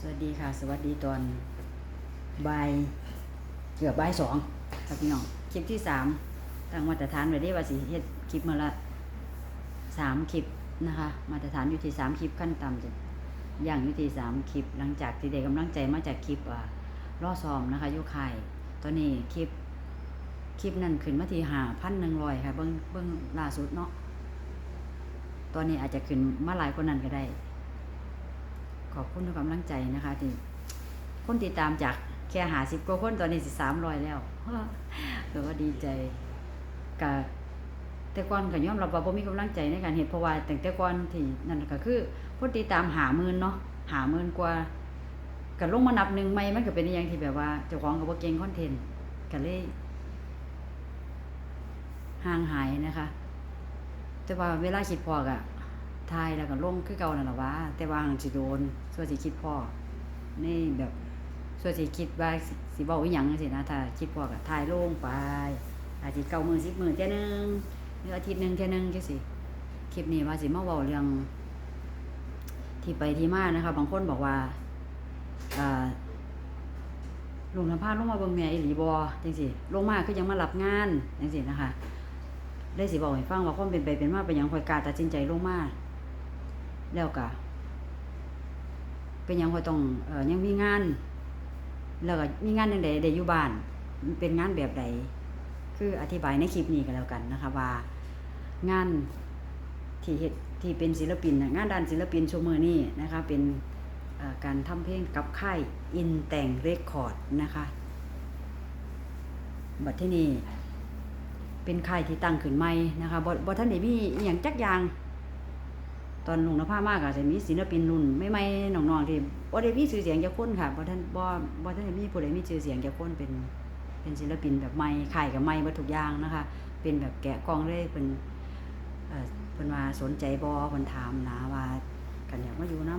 สวัสดีค่ะ สวัสดีตอนบ่ายเกือบบ่ายสองครับพี่น้องคลิปที่สามตั้งมาตรฐานไว้ได้ว่าสิเฮ็ดคลิปมาละสามคลิปนะคะ มาตรฐานอยู่ที่สามคลิปขั้นต่ำจะอย่างอยู่ที่สามคลิป หลังจากที่ได้กำลังใจมาจากคลิปอ่าล่อซ้อมนะคะยุคายตอนนี้คลิปคลิปนั้นขึ้นมาที่หาพันหนึ่งร้อยค่ะเบิ้องเบิ้องล่าสุดเนาะตอนนี้อาจจะขึ้นมาหลายกว่านั้นก็ได้ ขอบคุณทุกกำลังใจนะคะที่คนติดตามจากแค่หาสิบกว่าคนตอนนี้สิสามร้อยแล้วแต่ว่าดีใจกับแต่ก่อนก็ยอมรับว่าบ่มีกำลังใจในการเฮ็ดเพราะว่าแต่แต่ก่อนที่นั่นก็คือคนติดตามหาหมื่นเนาะหาหมื่นกว่าก็ลงมานับหนึ่งใหม่มันก็เป็นอย่างที่แบบว่าเจ้าของก็บ่เก่งคอนเทนต์ก็เลยห่างหายนะคะ แต่ว่าเวลาคิดพอกอะ ทายแล้วก็ลงคือเก่านั่นแหละว่าแต่ว่าหังสิโดนส่วนสิคิดพ่อนี่แบบส่วนสิคิดว่าสิบอกอีหยังจังซี่นะถ้าคิดพ่อก็ทายลงไปอาจสิเก้ามือสิบมือเท่หนึงหรืออาทิตย์หนึ่งเท่หนึงจังซี่คลิปนี้ว่าสิมาเว้าเรื่อง ที่ไปที่มานะคะบางคนบอกว่าอ่าลุงนภาลงมาเบิ่งแม่อีหลีบ่จังซี่ลงมาคือยังมารับงานจังซี่นะคะได้สิบอกให้ฟังว่าความเป็นไปเป็นมาเป็นหยังข่อยกล้าตัดสินใจลงมา แล้วก็เป็นยังข่อยต้องเอ่อยังมีงาน แล้วก็มีงานจังใดได้อยู่บ้าน เป็นงานแบบใด คืออธิบายในคลิปนี้ก็แล้วกันนะคะว่า งานที่เฮ็ดที่เป็นศิลปินงานด้านศิลปินชั่วมือนี้นะคะเป็นการทำเพลงกับค่ายอินแต่งเรคคอร์ดนะคะบัดที่นี่เป็นค่ายที่ตั้งขึ้นใหม่นะคะบ่บ่ทันได้มีอย่างจักอย่าง ตอนหลุงนภามากอาจะมีศิลปินรุ่นใหม่น้องๆที่บ่ได้มีชื่อเสียงจักคนค่ะบ่ทันบ่บ่ทันมีผู้ใดมีชื่อเสียงจักคนเป็น เป็นศิลปินแบบใหม่ค่ายก็ใหม่เบิดทุกอย่างนะคะ เป็นแบบแกะกองเลยเพิ่นเอ่อเพิ่นว่าสนใจบ่เพิ่นถามนะว่ากันอยากมาอยู่นํ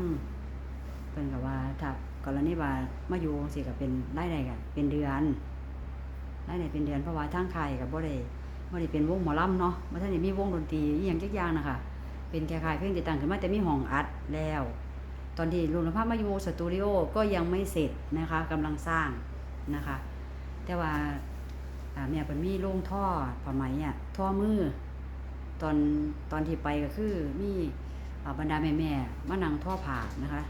เพิ่นก็ว่าถ้ากรณีว่ามาอยู่สิก็เป็นรายได้ก็เป็นเดือนรายได้เป็นเดือนเพราะว่าทางค่ายก็บ่ได้บ่ได้เป็นวงหมอลำเนาะบ่ทันได้มีวงดนตรีอีหยังจักอย่างนะคะ เป็นแค่คายเพลงติดตั้งขึ้นมาแต่มีห้องอัดแล้ว ตอนที่ลุงนภาพมาอยู่สตูดิโอก็ยังไม่เสร็จนะคะกำลังสร้างนะคะ แต่ว่าอ่าแม่เพิ่นมีโรงท่อผ้าไหมอะท่อมือ ตอนตอนที่ไปก็คือมีอบรรดาแม่ๆมานั่งท่อผ้านะคะ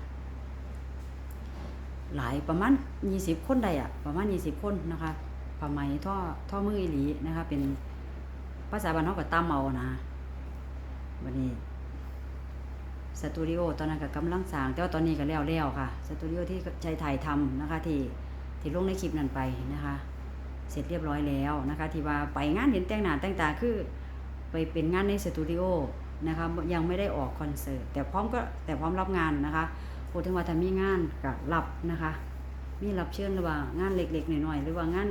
หลายประมาณ20คนได้อะประมาณ20คนนะคะผ้าไหมท่อท่อมืออีหลีนะคะ เป็นภาษาบ้านเฮาก็ตำเอานะ วันนี้สตูดิโอตอนนั้นก็กำลังสร้าง แต่ว่าตอนนี้ก็แล้วแล้วค่ะสตูดิโอที่ใช้ถ่ายทำนะคะ ที่ที่ลงในคลิปนั้นไปนะคะ เสร็จเรียบร้อยแล้วนะคะ ที่ว่าไปงานเห็นแต่งหน้าแต่งตาคือ ไปเป็นงานในสตูดิโอนะคะยังไม่ได้ออกคอนเสิร์ตแต่พร้อมก็แต่พร้อมรับงานนะคะพูดถึงว่าถ้ามีงานก็รับนะคะ มีรับเชิญหรือว่างานเล็กๆหน่อยๆหรือว่างาน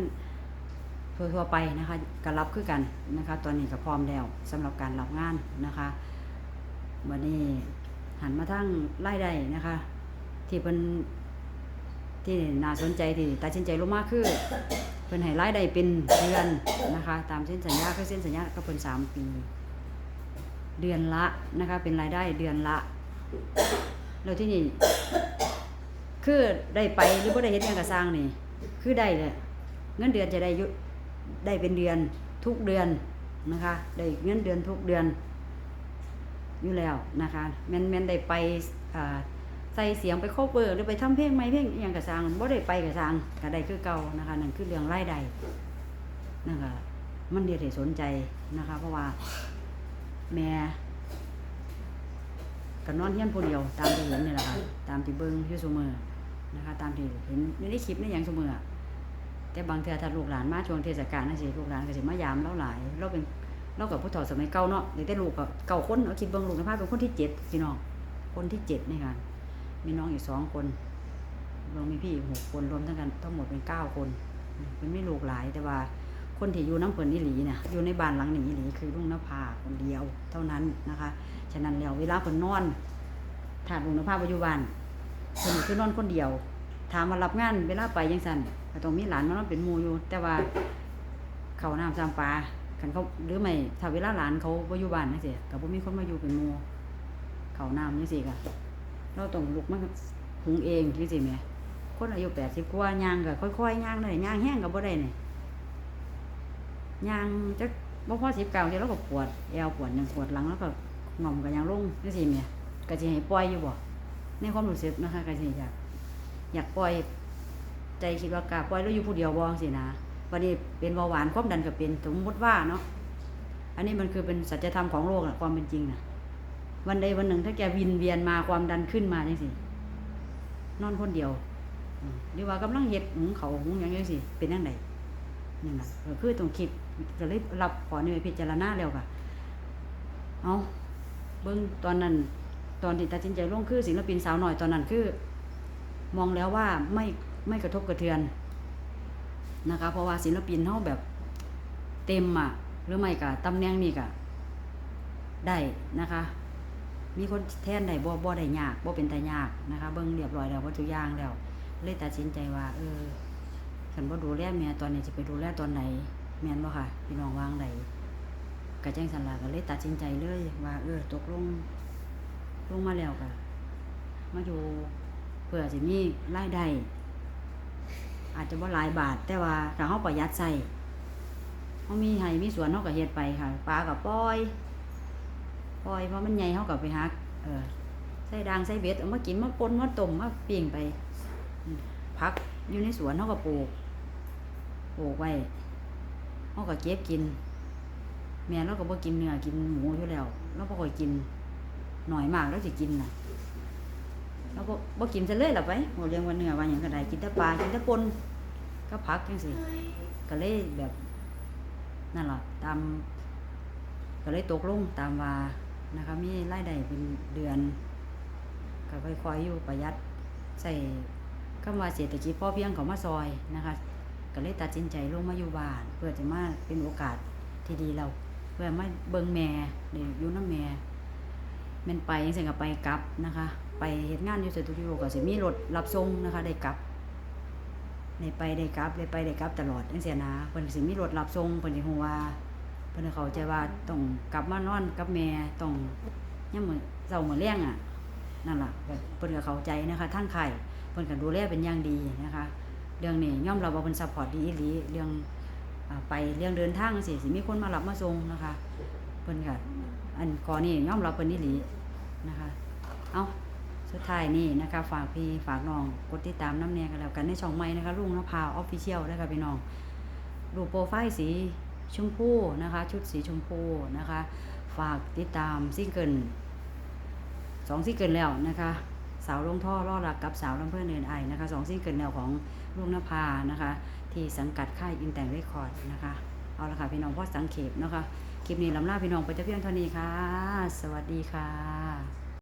ทั่วๆไปนะคะก็รับคือกันนะคะ ตอนนี้ก็พร้อมแล้วสำหรับการรับงานนะคะวันนี้หันมาทั้งรายได้นะคะ ที่เป็นที่น่าสนใจที่ตัดสินใจลงมากคือเพิ่นให้รายได้เป็นเดือนนะคะ ตามเส้นสัญญาคือเส้นสัญญาก็เพิ่นสามปี เดือนละนะคะ เป็นรายได้เดือนละแล้วที่นี่คือได้ไปหรือบ่ได้เฮ็ดหยังก็สร้างนี่ คือได้เลยเงินเดือนจะได้ยู่ ได้เป็นเดือนทุกเดือนนะคะ ได้เงินเดือนทุกเดือน อยู่แล้วนะคะ แม่นแม่นได้ไปใส่เสียงไปโคเวอร์หรือไปทำเพลงใหม่เพลงอหยังก็สร้างบ่ได้ไปก็สร้างก็ได้คือเก่านะคะนั่นคือเรื่องรายได้นั่นก็มันเดียวให้สนใจนะคะ เพราะว่าแม่ก็นอนเฮียนผู้เดียวตามที่เห็นนี่แหละค่ะตามที่เบิ่งอยู่ซุมื้อนะคะ ตามที่เห็นในคลิปในหยังซุมื้อ แต่บางเทื่อถ้าลูกหลานมาช่วงเทศกาลนั่นสิลูกหลานก็สิมายามเราหลายเราเป็นเรากับผู้เฒ่าสมัยเก่าเนาะเดี๋ยวแต่ลูกก็เก่าคนเอาคิดเบิ่งลูกนภาพเป็นคนที่เจ็ดพี่น้องคนที่เจ็ดในการมีน้องอีกสองคนรวมมีพี่อีกหกคนรวมทั้งกันทั้งหมดเป็นเก้าคนเป็นไม่ลูกหลายแต่ว่าคนที่อยู่น้ำเพิ่นนี่หลีเนี่ยอยู่ในบ้านหลังนี้อีหลีคือลุงนภาคนเดียวเท่านั้นนะคะ ฉะนั้นแล้วเวลาเพิ่นนอนถ้าลุงนภาปัจจุบันเพิ่นคือนอนคนเดียว ถามมารับงานเวลาไปยังสั่นก็ต้องมีหลานมานเป็นหมู่อยู่ แต่ว่าเขาน้ำจำปลาคันเขาหรือไม่ถ้าเวลาหลานเขาบ่อยู่บ้านจังซี่ก็บ่มีคนมาอยู่เป็นหมู่เขาน้ำจังซี่ก็เราต้องลุกมาหุงเองจังซี่แหมคนอายุ80กว่าย่างก็ค่อยๆย่างได้ย่างแห้งก็บ่ได้นี่ย่างจักบ่พอ10ก้าเดี๋ยวเราก็ปวดแอวปวดหยังปวดหลังแล้วก็งอมก็ยังลงจังซี่แหมก็สิให้ปล่อยอยู่บ่ในความรู้สึกนะคะก็สิอยาก อยากปล่อย ใจคิดว่ากาปล่อยแล้วอยู่ผู้เดียวบ่จังซี่นะวันนี้เป็นเบาหวานความดันก็เป็นสมมติว่าเนาะอันนี้มันคือเป็นสัจธรรมของโลกนะความเป็นจริงนะวันใดวันหนึ่ง ถ้าแกวินเวียนมาความดันขึ้นมาจังซี่นอนคนเดียวหรือว่ากำลังเฮ็ดหุงเขาหุงหยังจังซี่เป็นจังไดนี่นะคือต้องคิดก็เลยรับขอนี่ไปพิจารณาแล้วก็เอาเบิ่งตอนนั้น ตอนที่ตัดสินใจลงคือศิลปินสาวหน่อยตอนนั้นคือ มองแล้วว่าไม่ไม่กระทบกระเทือนนะคะ เพราะว่าศิลปินเฮาแบบเต็มอะหรือไม่ก็ตำแหน่งนี่ก็ได้นะคะ มีคนแทนได้บ่บ่ได้ยากบ่เป็นแตายากนะคะ เบิ่งเรียบร้อยแล้ววัตถุย่างแล้ว เลยตัดสินใจว่า เออฉันบ่ดูแลแม่ตอนนี้จะไปดูแลตอนไหนแม่นบ่ค่ะพี่น้องวางใดก็แจ้งสันลาก็เลยตัดสินใจเลย ว่า เออตกลงลงมาแล้วก็มาอยู่ เพื่อสิมีรายได้อาจจะบ่หลายบาท แต่ว่าถ้าเฮาประหยัดใช้เฮามีให้มีสวนเฮาก็เฮ็ดไปค่ะปลาก็ปล่อยปล่อยเพราะมันใหญ่เขากับไปหักเออใส่ดางใส่เบ็ดเอามากินมาปนมาต้มมาปิ้งไปอืมผักอยู่ในสวนเขาก็ปลูกปลูกไว้เขาก็เก็บกิน แม่เราก็บ่กินเนื้อกินหมูอยู่แล้วเราบ่ค่อยกินหน่อยมากแล้วสิกินน่ะ เราบ่บ่กินซะเลยล่ะไปบ่เรียงว่าเนื้อว่าหยังก็ไดกินแต่ปลากินแต่ปนก็ผักจังซี่ก็เลยแบบนั่นแหละตามก็เลยตกลงตามว่านะคะมีรายได้เป็นเดือน ก็ค่อยๆอยู่ประหยัดใส่คำว่าเศรษฐกิจพ่อเพียงของมาซอยนะคะ ก็เลยตัดสินใจลงมาอยู่บ้าน เพื่อจะมาเป็นโอกาสที่ดีเราเพื่อมาเบิงแม่เดี๋ยวยู่น้ำแม่แม่นไปจังซี่ก็ไปกลับนะคะ ไปเฮ็ดงานอยู่สตูดิโอก็สิมีรถรับส่งนะคะ ได้กลับได้ไปได้กลับได้ไปได้กลับตลอดจังซี่นะเพิ่นสิมีรถรับส่งเพิ่นสิฮู้ว่าเพิ่นเข้าใจว่าต้องกลับมานอนกับแม่ต้องยามมื้อเช้ามื้อแลงอะนั่นล่ะเพิ่นก็เข้าใจนะคะทางค่ายเพิ่นก็ดูแลเป็นอย่างดีนะคะ เรื่องนี้ย่อมเรับว่าเพิ่นซัพพอร์ตดีอีหลีเรื่องไปเรื่องเดินทางจังซี่สิมีคนมารับมาส่งนะคะ เพิ่นก็อันก่อนนี้ย่อมเรับเพิ่นอีหลีนะคะ เอา สุดท้ายนี่นะคะฝากพี่ฝากน้องกดติดตามน้ำแน่กันแล้วกันในช่องใหม่นะคะลุงนภาออฟฟิเชียลนะคะพี่น้องรูปโปรไฟล์สีชมพูนะคะ ชุดสีชมพูนะคะ ฝากติดตามซิงเกิลสองซิงเกิลแล้วนะคะสาวลงท่อล่อรักกับสาวลำเพื่อนเดินไอนะคะสองซิงเกิลแล้วของลุงนภานะคะ ที่สังกัดค่ายอินแตงเรคคอร์ดนะคะ เอาละค่ะพี่น้องพ่อสังเขปนะคะ คลิปนี้ลำลาพี่น้องไปแต่เพียงเท่านี้ค่ะ สวัสดีค่ะ